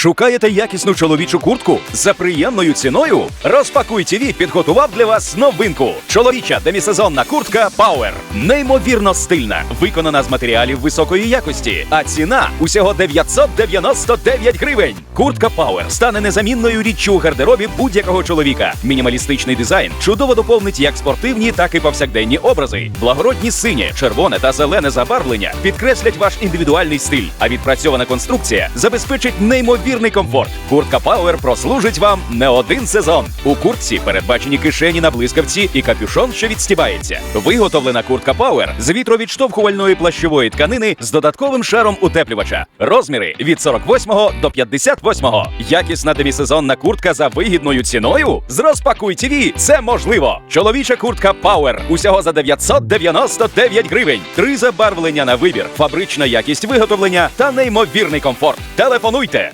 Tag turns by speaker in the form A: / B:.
A: Шукаєте якісну чоловічу куртку за приємною ціною? Розпакуй ТВ підготував для вас новинку. Чоловіча демісезонна куртка Power. Неймовірно стильна, виконана з матеріалів високої якості, а ціна усього 999 гривень. Куртка Power стане незамінною річчю у гардеробі будь-якого чоловіка. Мінімалістичний дизайн чудово доповнить як спортивні, так і повсякденні образи. Благородні синє, червоне та зелене забарвлення підкреслять ваш індивідуальний стиль, а відпрацьована конструкція забезпечить неймовірний комфорт. Куртка Power прослужить вам не один сезон. У куртці передбачені кишені на блискавці і капюшон, що відстібається. Виготовлена куртка Power з вітровідштовхувальної плащової тканини з додатковим шаром утеплювача. Розміри від 48 до 58. Якісна демісезонна куртка за вигідною ціною. З розпакуй ТВ це можливо. Чоловіча куртка Power усього за 999 гривень. Три забарвлення на вибір, фабрична якість виготовлення та неймовірний комфорт. Телефонуйте